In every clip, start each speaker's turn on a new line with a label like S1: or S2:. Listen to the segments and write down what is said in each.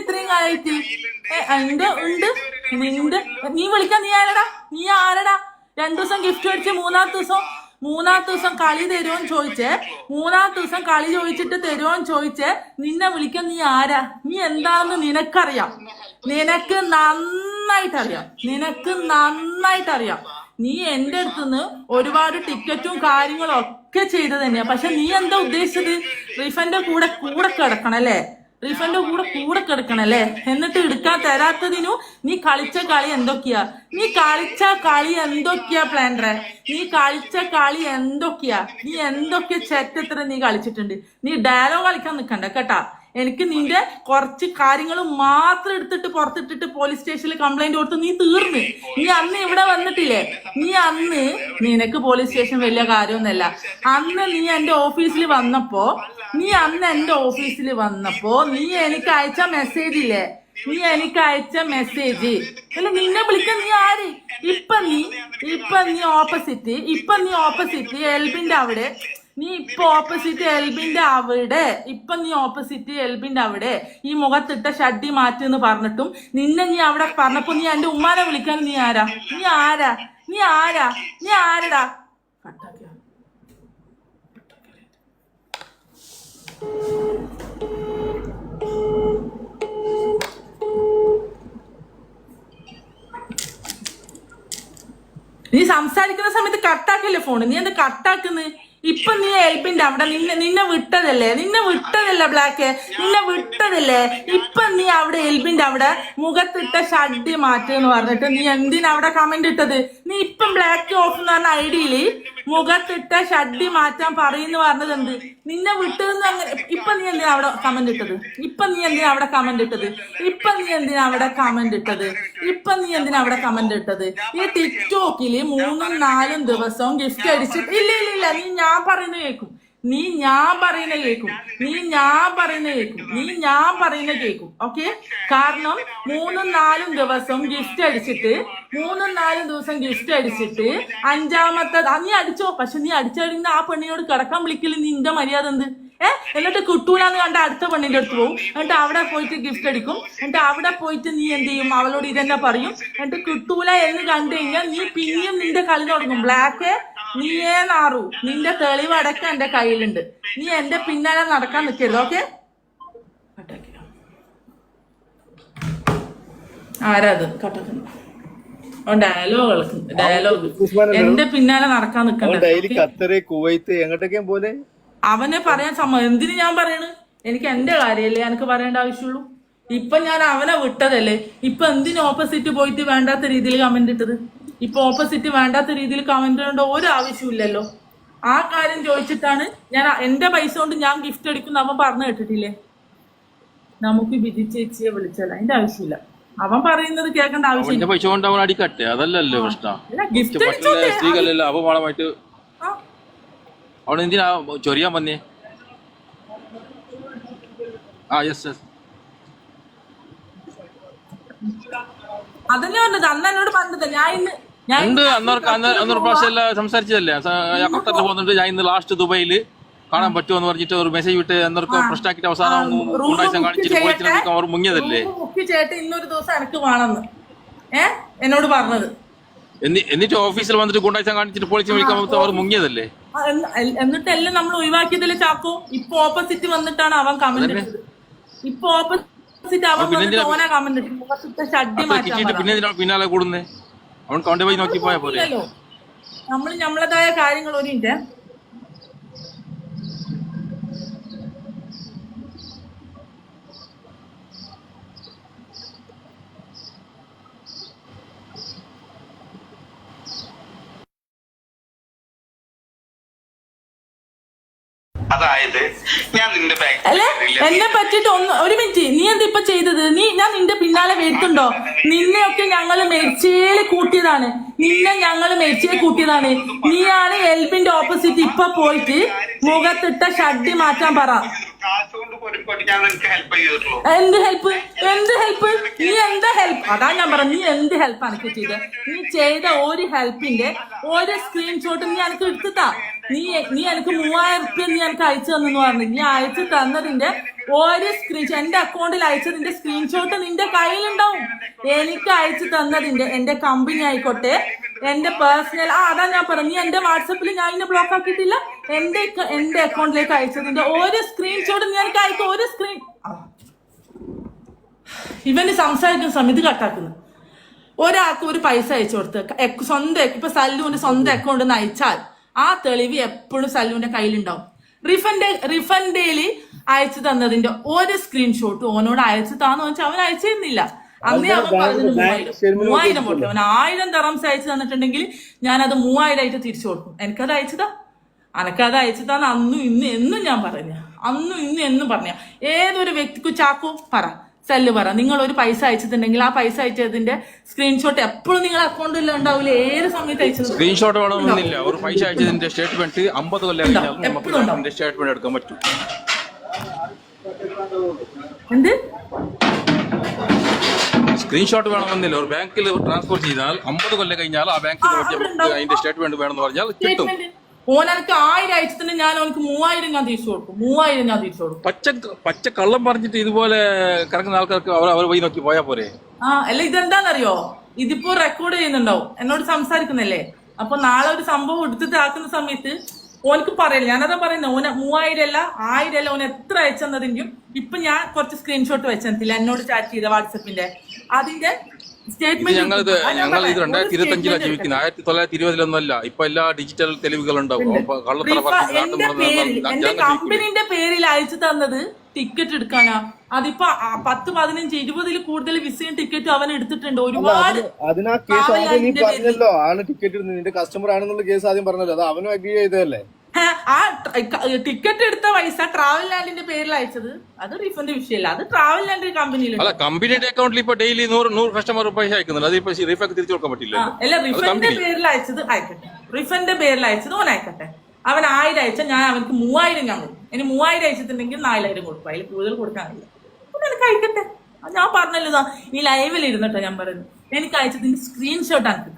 S1: ഇത്രയും കാലമായിട്ട് ഉണ്ട്. എന്റെ ഉണ്ട് നിന്റെ നീ വിളിക്കാൻ നീ ആരടാ? നീ ആരടാ? രണ്ടു ദിവസം ഗിഫ്റ്റ് മേടിച്ച് മൂന്നാമത്തെ ദിവസം മൂന്നാമത്തെ ദിവസം കളി തരുമോന്ന് ചോദിച്ചേ മൂന്നാമത്തെ ദിവസം കളി ചോദിച്ചിട്ട് തരുമോന്ന് ചോദിച്ചേ നിന്നെ വിളിക്കാൻ നീ ആരാ? നീ എന്താണെന്ന് നിനക്കറിയാം. നിനക്ക് നന്നായിട്ട് അറിയാം നിനക്ക് നന്നായിട്ട് അറിയാം നീ എന്റെ അടുത്തുനിന്ന് ഒരുപാട് ടിക്കറ്റും കാര്യങ്ങളും ഒക്കെ ചെയ്തത് തന്നെയാ. പക്ഷെ നീ എന്താ ഉദ്ദേശിച്ചത്? റീഫണ്ട് കൂടെ കൂടെ കിടക്കണം അല്ലേ? റിഫന്റെ കൂടെ കൂടെ കിടക്കണല്ലേ? എന്നിട്ട് എടുക്കാൻ തരാത്തതിനു നീ കളിച്ച കളി എന്തൊക്കെയാ? നീ കളിച്ച കളി എന്തൊക്കെയാ പ്ലാൻഡറെ? നീ കളിച്ച കളി എന്തൊക്കെയാ? നീ എന്തൊക്കെ ചെറ്റത്ര നീ കളിച്ചിട്ടുണ്ട്? നീ ഡയലോഗ് കളിക്കാൻ നിൽക്കണ്ട കേട്ടാ. എനിക്ക് നിന്റെ കുറച്ച് കാര്യങ്ങൾ മാത്രം എടുത്തിട്ട് പുറത്തിട്ടിട്ട് പോലീസ് സ്റ്റേഷനിൽ കംപ്ലൈന്റ് കൊടുത്ത് നീ തീർന്ന്. നീ അന്ന് ഇവിടെ വന്നിട്ടില്ലേ? നീ അന്ന് നിനക്ക് പോലീസ് സ്റ്റേഷൻ വലിയ കാര്യമൊന്നുമല്ല. അന്ന് നീ എന്റെ ഓഫീസിൽ വന്നപ്പോ നീ അന്ന് എന്റെ ഓഫീസിൽ വന്നപ്പോ നീ എനിക്ക് അയച്ച മെസ്സേജ് ഇല്ലേ? നീ എനിക്ക് അയച്ച മെസ്സേജ് അല്ല നിന്നെ വിളിക്കാൻ നീ ആര്? ഇപ്പൊ നീ ഇപ്പൊ നീ ഓപ്പോസിറ്റ് ഇപ്പൊ നീ ഓപ്പോസിറ്റ് എൽബിന്റെ അവിടെ നീ ഇപ്പൊ ഓപ്പോസിറ്റ് എൽബിന്റെ അവിടെ. ഇപ്പൊ നീ ഓപ്പോസിറ്റ് എൽബിന്റെ അവിടെ. ഈ മുഖത്തിട്ട ഷഡ്ഡി മാറ്റെന്ന് പറഞ്ഞിട്ടും നിന്നെ നീ അവിടെ പറഞ്ഞപ്പോ നീ എന്റെ ഉമ്മാനെ വിളിക്കാൻ നീ ആരാ? നീ ആരാ? നീ ആരാ? നീ ആരടാ? നീ സംസാരിക്കുന്ന സമയത്ത് കട്ടാക്കല്ലേ ഫോണ് നീ എന്താ കട്ടാക്കുന്നത് ഇപ്പൊ നീ എൽബിന്റെ അവിടെ നിന്നെ നിന്നെ വിട്ടതല്ലേ? നിന്നെ വിട്ടതല്ല ബ്ലാക്ക് നിന്നെ വിട്ടതല്ലേ? ഇപ്പൊ നീ അവിടെ എൽബിന്റെ അവിടെ മുഖത്തിട്ട ഷഡ്ഡി മാറ്റെന്ന് പറഞ്ഞിട്ട് നീ എന്തിനാ അവിടെ കമന്റ് ഇട്ടത്? നീ ഇപ്പം ബ്ലാക്ക് ഓഫ് എന്ന് പറഞ്ഞ ഐഡിയിൽ മുഖത്തിട്ട ഷഡ്ഡി മാറ്റാൻ പറയുന്നു പറഞ്ഞത് എന്ത്? നിന്നെ വിട്ടതെന്ന് അങ്ങനെ ഇപ്പൊ നീ എന്തിനാ അവിടെ കമന്റ് ഇട്ടത്? ഇപ്പൊ നീ എന്തിനാ അവിടെ കമന്റ് ഇട്ടത്? ഇപ്പൊ നീ എന്തിനാ അവിടെ കമന്റ് ഇട്ടത്? ഇപ്പൊ നീ എന്തിനാ അവിടെ കമന്റ് ഇട്ടത്? ഈ ടിക്ടോക്കിൽ മൂന്നും നാലും ദിവസവും ഗിഫ്റ്റ് അടിച്ചിട്ട് ഇല്ല ഇല്ല ഇല്ല നീ ഞാൻ പറയുന്നത് കേൾക്കും. നീ ഞാൻ പറയുന്ന കേൾക്കും. നീ ഞാൻ പറയുന്ന കേൾക്കും. നീ ഞാൻ പറയുന്ന കേൾക്കും. ഓക്കെ? കാരണം മൂന്നും നാലും ദിവസം ഗിഫ്റ്റ് അടിച്ചിട്ട് മൂന്നും നാലും ദിവസം ഗിഫ്റ്റ് അടിച്ചിട്ട് അഞ്ചാമത്തെ നീ അടിച്ചോ? പക്ഷെ നീ അടിച്ചടിക്കുന്ന ആ പെണ്ണിനോട് കിടക്കാൻ വിളിക്കില്ല നിന്റെ മര്യാദ എന്ത്? ഏ? എന്നിട്ട് കിട്ടൂലെന്ന് കണ്ട അടുത്ത പെണ്ണിന്റെ അടുത്ത് പോകും എന്നിട്ട് അവിടെ പോയിട്ട് ഗിഫ്റ്റ് അടിക്കും. എന്നിട്ട് അവിടെ പോയിട്ട് നീ എന്ത് ചെയ്യും? അവളോട് ഇതെന്നെ പറയും. എന്നിട്ട് കിട്ടൂല എന്ന് കണ്ടു കഴിഞ്ഞാൽ നീ പിന്നെയും നിന്റെ കളി തുടങ്ങും. ബ്ലാക്ക് നീയേ നാറു? നിന്റെ തെളിവ് അടക്കം എന്റെ കയ്യിലുണ്ട്. നീ എന്റെ പിന്നാലെ നടക്കാൻ നിൽക്കരുത് ഓക്കെ? ആരാത്? കട്ടാക്കുന്നു ഡയലോഗ് ഡയലോഗ് എന്റെ പിന്നാലെ നടക്കാൻ നിൽക്കണ്ട.
S2: പോലെ?
S1: അവനെ പറയാൻ സമ്മതം എന്തിനു ഞാൻ പറയണ്? എനിക്ക് എന്റെ കാര്യമല്ലേ എനിക്ക് പറയേണ്ട ആവശ്യമുള്ളൂ. ഇപ്പൊ ഞാൻ അവനെ വിട്ടതല്ലേ? ഇപ്പൊ എന്തിനു ഓപ്പോസിറ്റ് പോയിട്ട് വേണ്ടാത്ത രീതിയിൽ കമന്റ് ഇട്ടത്? ഇപ്പൊ ഓപ്പോസിറ്റ് വേണ്ടാത്ത രീതിയിൽ കമന്റ് കൊണ്ട് ഒരു ആവശ്യമില്ലല്ലോ ആ കാര്യം ചോദിച്ചിട്ടാണ് ഞാൻ എന്റെ പൈസ കൊണ്ട് ഞാൻ ഗിഫ്റ്റ് അടിക്കുന്ന അവൻ പറഞ്ഞു കേട്ടിട്ടില്ലേ? നമുക്ക് വിധി ചേച്ചിയെ വിളിച്ചല്ല അതിന്റെ ആവശ്യമില്ല. അവൻ പറയുന്നത് കേൾക്കേണ്ട ആവശ്യമില്ല.
S3: പൈസ കൊണ്ട് അവൻ അടിക്കട്ടെ അതല്ലല്ലോ പ്രശ്നം. സ്ത്രീകളെല്ലാം? അപമാനമായിട്ട് അവൻ എന്തിനാ ചൊറിയാൻ വന്നേ? ആ യെസ് യെസ്
S1: അതന്നെ പറഞ്ഞത്. അന്ന് എന്നോട് പറഞ്ഞത് ഞാൻ ഇന്ന്
S3: ഉണ്ട്.
S1: ഇന്ന്
S3: അന്നോർക്ക് അന്നൊരു പ്രാവശ്യം എല്ലാം സംസാരിച്ചതല്ലേ? ഖത്തറിൽ പോകുന്നുണ്ട് ഞാൻ ഇന്ന് ലാസ്റ്റ് ദുബൈയിൽ കാണാൻ പറ്റുമോ? എന്ന് പറഞ്ഞിട്ട് ഒരു മെസ്സേജ് വിട്ട് അന്നൊർക്ക് പ്രശ്നമാക്കിട്ട് അവസാനം കാണിച്ചിട്ട് അവർ മുങ്ങിയതല്ലേ?
S1: ചേട്ടൻ ഇന്നൊരു ദിവസം എനിക്ക് വേണമെന്ന്. ഏ? എന്നോട് പറഞ്ഞത്.
S3: എന്നിട്ട് ഓഫീസിൽ വന്നിട്ട് ഗുണ്ടാഴ്ച കാണിച്ചിട്ട് പോലീസിനെ വിളിക്കാൻ അവർ മുങ്ങിയതല്ലേ?
S1: എന്നിട്ടല്ലേ എന്ന് എന്നിട്ടെല്ലാം നമ്മൾ ഒഴിവാക്കിയതല്ലേ ചാക്കോ? ഇപ്പൊ ഓപ്പോസിറ്റ് വന്നിട്ടാണ് അവൻ കമന്റ് ഇപ്പൊ ഓപ്പോസിറ്റ് അവൻ കമന്റ്
S3: പിന്നെ പിന്നാലെ കൂടുന്നേ? അവൻ കൗണ്ട് പോയി നോക്കി പോയാ പോലെ
S1: നമ്മൾ നമ്മളതായ കാര്യങ്ങൾ ഒരു മിനിറ്റ്.
S4: അതായത് ഞാൻ നിന്റെ
S1: അല്ലെ?
S4: ബാങ്ക്
S1: എന്നെ പറ്റിട്ട് ഒന്ന് ഒരു നീ എന്താ ഇപ്പൊ ചെയ്തത്? നീ ഞാൻ നിന്റെ പിന്നാലെ വരുത്തുണ്ടോ? നിന്നെയൊക്കെ ഞങ്ങൾ മെരിച്ചേൽ കൂട്ടിയതാണ്. നിന്നെ ഞങ്ങൾ മെരിച്ചേൽ കൂട്ടിയതാണ്. നീയാണ് എൽബിന്റെ ഓപ്പോസിറ്റ് ഇപ്പൊ പോയിട്ട് മുഖത്തിട്ട ഷഡ്ഡി മാറ്റാൻ പറ. എന്ത് ഹെൽപ്പ് എന്ത് ഹെൽപ്പ് നീ എന്ത് ഹെൽപ്പ് അതാ ഞാൻ പറഞ്ഞു നീ എന്ത് ഹെൽപ്പ് എനിക്ക് ചെയ്തത് നീ ചെയ്ത ഒരു ഹെൽപ്പിന്റെ ഒരു സ്ക്രീൻഷോട്ട് നീ എനിക്ക് എടുത്തിട്ടാ. നീ നീ എനിക്ക് മൂവായിരം റുപ്യ നീ എനിക്ക് അയച്ചു തന്നെന്ന് പറഞ്ഞു. നീ അയച്ചു തന്നതിന്റെ ഒരു സ്ക്രീൻഷോ എന്റെ അക്കൗണ്ടിൽ അയച്ചതിന്റെ സ്ക്രീൻഷോട്ട് നിന്റെ കയ്യിലുണ്ടാവും. എനിക്ക് അയച്ചു തന്നതിന്റെ എന്റെ കമ്പനി ആയിക്കോട്ടെ എന്റെ പേഴ്സണൽ ആ അതാ ഞാൻ പറഞ്ഞു നീ എന്റെ വാട്സപ്പിൽ ഞാൻ ഇന്നെ ബ്ലോക്ക് ആക്കിയിട്ടില്ല. എന്റെ എന്റെ അക്കൗണ്ടിലേക്ക് അയച്ചതിന്റെ ഒരു സ്ക്രീൻഷോട്ട് ഞാൻ അയക്കും ഒരു സ്ക്രീൻ ഇവന് സംസാരിക്കുന്ന സമയത്ത് കട്ടാക്കുന്നു. ഒരാൾക്ക് ഒരു പൈസ അയച്ചു കൊടുത്ത് സ്വന്തം ഇപ്പൊ സല്ലുവിന്റെ സ്വന്തം അക്കൗണ്ട് നിന്ന് അയച്ചാൽ ആ തെളിവ് എപ്പോഴും സല്ലുവിന്റെ കയ്യിലുണ്ടാവും. റിഫണ്ട് റിഫണ്ട് അയച്ചു തന്നതിന്റെ ഒരു സ്ക്രീൻഷോട്ട് ഓനോട് അയച്ചു താന്ന് വെച്ചാൽ അവൻ അയച്ചിരുന്നില്ല. അന്നേ അവൻ പറഞ്ഞത് മൂവായിരം മൂവായിരം കൊടുത്തു. അവൻ ആയിരം തറംസ് അയച്ചു തന്നിട്ടുണ്ടെങ്കിൽ ഞാൻ അത് മൂവായിരം ആയിട്ട് തിരിച്ചു കൊടുക്കും. എനിക്കത് അയച്ചതാ അനക്കത് അയച്ചു തന്നെ അന്നും ഇന്നും എന്നും ഞാൻ പറഞ്ഞ. അന്നും ഇന്നും എന്നും പറഞ്ഞ. ഏതൊരു വ്യക്തിക്കും ചാക്കോ പറ. സെല്ല് പറ. നിങ്ങൾ ഒരു പൈസ അയച്ചിട്ടുണ്ടെങ്കിൽ ആ പൈസ അയച്ചതിന്റെ സ്ക്രീൻഷോട്ട് എപ്പോഴും നിങ്ങൾ അക്കൗണ്ടിൽ ഉണ്ടാവില്ല ഏത് സമയത്ത് അയച്ചത്?
S3: സ്ക്രീൻഷോട്ട് വേണമെന്നില്ല ഒരു പൈസ അയച്ചതിന്റെ സ്റ്റേറ്റ്മെന്റ് അമ്പത് കൊല്ലം സ്റ്റേറ്റ്മെന്റ് എടുക്കാൻ പറ്റും.
S1: എന്ത്?
S3: സ്ക്രീൻഷോട്ട് വേണമെന്നില്ല ഒരു ബാങ്കിൽ ട്രാൻസ്ഫർ ചെയ്താൽ അമ്പത് കൊല്ലം കഴിഞ്ഞാൽ ആ ബാങ്കിൽ. അതിന്റെ സ്റ്റേറ്റ്മെന്റ് വേണമെന്ന് പറഞ്ഞാൽ കിട്ടും.
S1: ഓൻ എനിക്ക് ആയിരം അയച്ചതിന് ഞാൻ അവനക്ക് മൂവായിരം ഞാൻ തിരിച്ചു കൊടുക്കും. മൂവായിരം ഞാൻ തിരിച്ചു കൊടുക്കും.
S3: പച്ച പച്ച കള്ളം പറഞ്ഞിട്ട് ഇതുപോലെ കിടക്കുന്ന ആൾക്കാർക്ക് അവർ അവർ വഴി നോക്കി പോയാ പോരെ?
S1: ആ അല്ല ഇതെന്താന്നറിയോ? ഇതിപ്പോ റെക്കോർഡ് ചെയ്യുന്നുണ്ടാവും. എന്നോട് സംസാരിക്കുന്നല്ലേ? അപ്പൊ നാളെ ഒരു സംഭവം എടുത്തിട്ട് ആക്കുന്ന സമയത്ത് ഓനക്ക് പറയില്ല? ഞാനതാ പറയുന്നത് ഓന മൂവായിരം അല്ല ആയിരം അല്ല ഓൻ എത്ര അയച്ചെന്നതെങ്കിലും ഇപ്പൊ ഞാൻ കുറച്ച് സ്ക്രീൻഷോട്ട് വെച്ചെന്നില്ല എന്നോട് ചാറ്റ് ചെയ്ത വാട്സപ്പിന്റെ അതിന്റെ
S3: ഞങ്ങൾ ഇത് ഞങ്ങൾ ഇത് രണ്ടായിരത്തി ഇരുപത്തി അഞ്ചിലാണ് ജീവിക്കുന്നത് ആയിരത്തി തൊള്ളായിരത്തി ഇരുപതിലൊന്നും അല്ല ഇപ്പൊ എല്ലാ ഡിജിറ്റൽ
S1: തെളിവുകൾ
S3: ഉണ്ടാവും
S1: കമ്പനിന്റെ പേരിൽ അയച്ചു തന്നത് ടിക്കറ്റ് എടുക്കാനാ. അതിപ്പോ പത്ത് പതിനഞ്ച് ഇരുപതിൽ കൂടുതൽ വിസയും ടിക്കറ്റും അവൻ എടുത്തിട്ടുണ്ട്. ഒരുപാട്
S2: അതിനാ കേസ് ആദ്യം നീ പറഞ്ഞല്ലോ. ആണ് ടിക്കറ്റ് നിന്റെ കസ്റ്റമർ ആണെന്നുള്ള കേസ് ആദ്യം പറഞ്ഞല്ലോ. അത് അവനും അഗ്രി ചെയ്തതല്ലേ?
S1: ആ ടിക്കറ്റ് എടുത്ത പൈസ ട്രാവൽ ലാൻഡിന്റെ പേരിൽ അയച്ചത്. അത് റീഫണ്ട് വിഷയമല്ല അത് ട്രാവൽ ലാൻഡ് കമ്പനിയിൽ
S3: അല്ല കമ്പനിയുടെ അക്കൗണ്ടിൽ ഇപ്പൊ ഡെയിലി നൂറ് നൂറ് കസ്റ്റമർ പൈസ അയക്കുന്നുണ്ട്. അതിപ്പോ റീഫണ്ട് തിരിച്ചു കൊടുക്കാൻ പറ്റില്ല
S1: അല്ല റിഫണ്ട് പേരിൽ അയച്ചത് അയക്കട്ടെ. റീഫണ്ട് പേരിൽ അയച്ചത് ഓൻ അയക്കട്ടെ. അവൻ ആയിരം അയച്ച ഞാൻ അവനക്ക് മൂവായിരം ഞാൻ കൊടുക്കും. ഇനി മൂവായിരം അയച്ചിട്ടുണ്ടെങ്കിൽ നാലായിരം കൊടുക്കും. അതിൽ കൂടുതൽ കൊടുക്കാനില്ല. എനിക്ക് അയക്കട്ടെ. ഞാൻ പറഞ്ഞല്ലോ ഈ ലൈവിൽ ഇരുന്നിട്ടോ ഞാൻ പറയുന്നത്. എനിക്ക് അയച്ചതിന്റെ സ്ക്രീൻഷോട്ട് അനക്ക്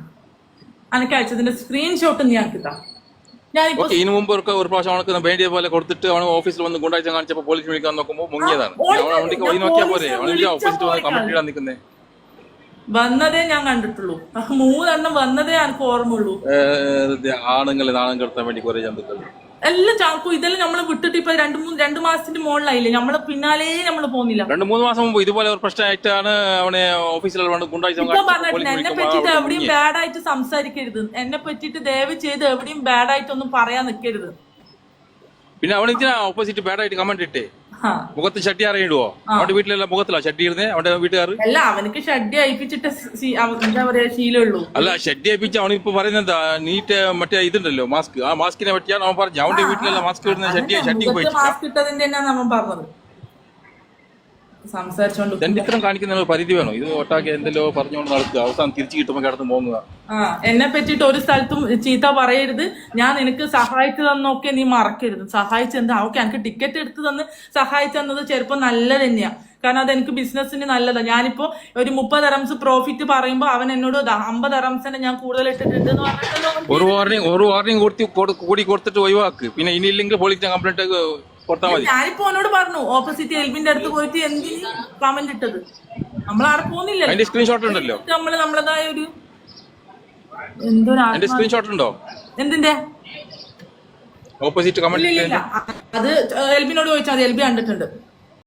S1: എനിക്ക് അയച്ചതിന്റെ സ്ക്രീൻഷോട്ട് നീ എനിക്ക് താ ഞാനിപ്പോ
S3: ഓക്കെ ഇതിനു മുമ്പ് ഒരു ഒരു പ്രാവശ്യം അവനക്ക് വേണ്ടിയ പോലെ കൊടുത്തിട്ട് അവൻ ഓഫീസിൽ വന്ന് ഗുണ്ടാഴ്ച കാണിച്ചപ്പോൾ പോലീസ് വിളിക്കാൻ നോക്കുമ്പോൾ മുങ്ങിയതാണ്. വണ്ടിക്ക് വഴി നോക്കിയാൽ
S1: വിളിച്ച
S3: ഓഫീസിൽ വന്ന് ഇടാൻ നിൽക്കുന്നേ
S1: വന്നതേ ഞാൻ കണ്ടിട്ടുള്ളൂ. മൂന്നെണ്ണം വന്നതേ എനിക്ക് ഓർമ്മയുള്ളൂ.
S3: ആണുങ്ങളെ നാണം കെടുത്താൻ വേണ്ടി കുറെ ജന്തുക്കൾ.
S1: എല്ലാം ചാക്കും ഇതെല്ലാം നമ്മൾ വിട്ടിട്ട് ഇപ്പൊ രണ്ട് മൂന്ന് രണ്ട് മാസത്തിന്റെ മുകളിലായില്ലേ? നമ്മളെ പിന്നാലെ നമ്മൾ പോകുന്നില്ല.
S3: രണ്ട് മൂന്ന് മാസം മുമ്പ് ഇതുപോലെ ഒരു പ്രശ്നമായിട്ടാണ് അവനെ ഓഫീസിൽ
S1: പറഞ്ഞിട്ടുണ്ട് എന്നെ പറ്റിട്ട് എവിടെയും ബാഡ് ആയിട്ട് സംസാരിക്കരുത്. എന്നെ പറ്റിട്ട് ദയവ് ചെയ്ത് എവിടെയും ബാഡ് ആയിട്ടൊന്നും പറയാൻ നിൽക്കരുത്
S3: പിന്നെ അവൻ ഇതിനാ ഓപ്പോസിറ്റ് ബാഡായിട്ട് കമന്റ് ഇട്ടേ. മുഖത്ത് ഷട്ടി അറിയിടുവോ? അവന്റെ വീട്ടിലെല്ലാം മുഖത്തിലാ ഷട്ടി ഇരുന്നേ അവന്റെ വീട്ടുകാർ
S1: അല്ല അവനക്ക് ഷഡ്ഡി അയപ്പിച്ചിട്ട് എന്താ പറയാ ശീലമുള്ളൂ.
S3: അല്ല ഷഡ്ഡി അയപ്പിച്ച് അവൻ ഇപ്പൊ പറയുന്നത് എന്താ? നീറ്റ് മറ്റേ ഇതുണ്ടല്ലോ മാസ്ക്. ആ മാസ്കിനെ പറ്റിയാണ് അവൻ പറഞ്ഞു അവന്റെ വീട്ടിലെല്ലാം മാസ്ക് ഇടുന്ന ഷഡ്ഡി ഷഡ്ഡി
S1: മാസ്ക് ഇട്ടതിന്റെ പറഞ്ഞത്. സംസാരിച്ചോണ്ട്
S3: ഇത്തരം കാണിക്കുന്ന പരിധി വേണം? ഇത് ഒട്ടാക്കി എന്തെല്ലോ പറഞ്ഞുകൊണ്ട് നടക്കുക. അവസാനം തിരിച്ചു കിട്ടുമ്പോൾ കിടന്ന് മോങ്ങുക.
S1: ആ എന്നെ പറ്റിയിട്ട് ഒരു സ്ഥലത്തും ചീത്ത പറയരുത്. ഞാൻ നിനക്ക് സഹായിച്ചു തന്നൊക്കെ നീ മറക്കരുത്. സഹായിച്ചെന്ത് ഓക്കെ എനിക്ക് ടിക്കറ്റ് എടുത്ത് തന്ന് സഹായിച്ചു ചെറുപ്പം ചിലപ്പോൾ നല്ലത് തന്നെയാ. കാരണം അത് എനിക്ക് ബിസിനസ്സിന് നല്ലതാണ് ഞാനിപ്പോ ഒരു മുപ്പത് അറംസ് പ്രോഫിറ്റ് പറയുമ്പോൾ അവൻ എന്നോട് അമ്പത് അറംസിനെ ഞാൻ കൂടുതൽ ഇട്ടിട്ടുണ്ട്
S3: ഒരു വാർണിംഗ് ഒരു വാർണിംഗ് കൊടു- കൂടി കൊടുത്തിട്ട് ഒഴിവാക്ക്. പിന്നെ ഇനിയില്ലെങ്കിൽ പോലീസ് കംപ്ലൈന്റ് കൊടുത്താൽ മതി.
S1: ഞാനിപ്പോ അവനോട് പറഞ്ഞു ഓപ്പോസിറ്റ് എൽബിന്റെ അടുത്ത് പോയിട്ട് എന്തിന് കമന്റ് ഇട്ടത്? നമ്മൾ അവിടെ പോകുന്നില്ല
S3: അതിന്റെ സ്ക്രീൻഷോട്ട് ഉണ്ടല്ലോ.
S1: നമ്മൾ നമ്മളതായ ഒരു എന്തൊരു
S3: അതിന്റെ
S1: ആത്മാ-
S3: സ്ക്രീൻഷോട്ട് ഉണ്ടോ?
S1: എന്തിന്റെ?
S3: ഓപ്പോസിറ്റ്
S1: ഇല്ല
S3: കമന്റ്
S1: ഇല്ല ഇല്ല അത് എൽബിനോട് ചോദിച്ചാൽ മതി. എൽബി കണ്ടിട്ടുണ്ട്.